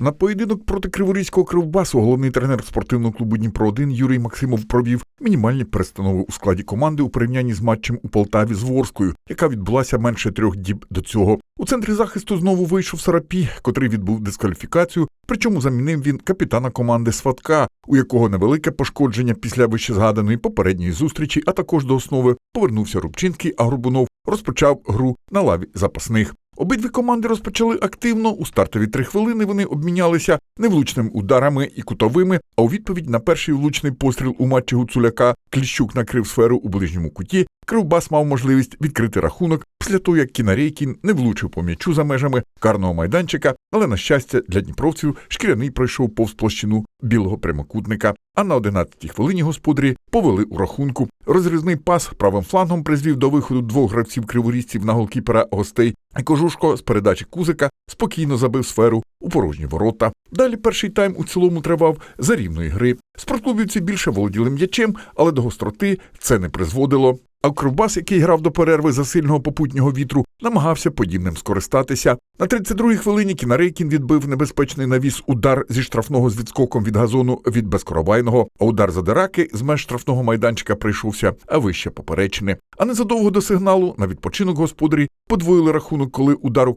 На поєдинок проти Криворізького кривбасу головний тренер спортивного клубу Дніпро 1 Юрій Максимов провів мінімальні перестанови у складі команди у порівнянні з матчем у Полтаві з Ворською, яка відбулася менше трьох діб до цього. У центрі захисту знову вийшов Сарапі, котрий відбув дискваліфікацію. Причому замінив він капітана команди Сватка, у якого невелике пошкодження після вищезгаданої попередньої зустрічі, а також до основи повернувся Рубчинський, а Горбунов розпочав гру на лаві запасних. Обидві команди розпочали активно. У стартові три хвилини вони обмінялися невлучними ударами і кутовими. А у відповідь на перший влучний постріл у матчі Гуцуляка Кліщук накрив сферу у ближньому куті. Кривбас мав можливість відкрити рахунок після того, як Кінарейкін не влучив по м'ячу за межами карного майданчика, але на щастя для дніпровців шкіряний пройшов повз площину білого прямокутника. А на 11-й хвилині господарі повели у рахунку. Розрізний пас правим флангом призвів до виходу двох гравців криворізців на голкіпера гостей. Кожушко з передачі Кузика спокійно забив сферу у порожні ворота. Далі перший тайм у цілому тривав за рівної гри. Спортклубівці більше володіли м'ячем, але до гостроти це не призводило. А який грав до перерви за сильного попутнього вітру, намагався подібним скористатися. На 32-й хвилині Кінарейкін відбив небезпечний навіс удар зі штрафного з відскоком від газону від безкоробайного, а удар за Дераки з меж штрафного майданчика прийшовся, а вище поперечини. А незадовго до сигналу на відпочинок господарі подвоїли рахунок, коли удар у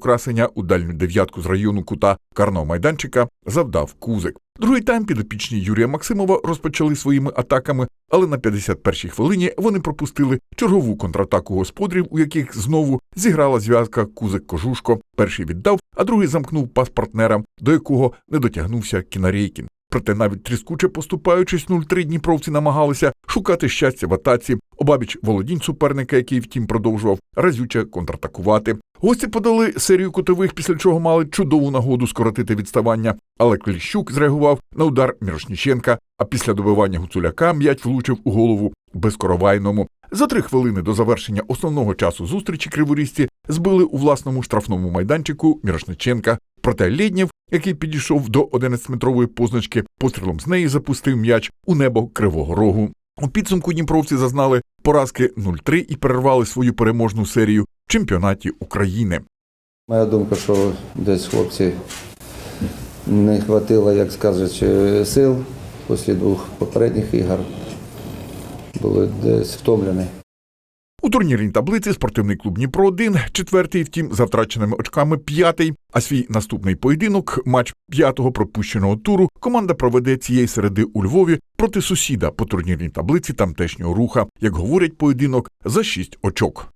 у дальню дев'ятку з району кута карного майданчика завдав кузик. Другий тайм підопічні Юрія Максимова розпочали своїми атаками, але на 51-й хвилині вони пропустили чергову контратаку господарів, у яких знову зіграла зв'язка Кузик Кожушко. Перший віддав, а другий замкнув пас партнерам, до якого не дотягнувся Кінарейкін. Проте навіть тріскуче поступаючись 0-3 дніпровці намагалися шукати щастя в атаці. Обабіч володінь суперника, який втім продовжував разюче контратакувати. Гості подали серію кутових, після чого мали чудову нагоду скоротити відставання. Але Кліщук зреагував на удар Мірошніченка, а після добивання Гуцуляка м'яч влучив у голову безкоровайному. За три хвилини до завершення основного часу зустрічі криворізці збили у власному штрафному майданчику Мірошниченка. Проте Лєднєв, який підійшов до 11-метрової позначки, пострілом з неї запустив м'яч у небо Кривого Рогу. У підсумку дніпровці зазнали поразки 0-3 і перервали свою переможну серію в чемпіонаті України. Моя думка, що десь хлопці не хватило, як скажуть, сил після двох попередніх ігор. Були десь втомлені. У турнірній таблиці спортивний клуб Дніпро 1 четвертий, втім, за втраченими очками п'ятий. А свій наступний поєдинок, матч п'ятого пропущеного туру, команда проведе цієї середи у Львові проти сусіда по турнірній таблиці тамтешнього руха. Як говорять, поєдинок за шість очок.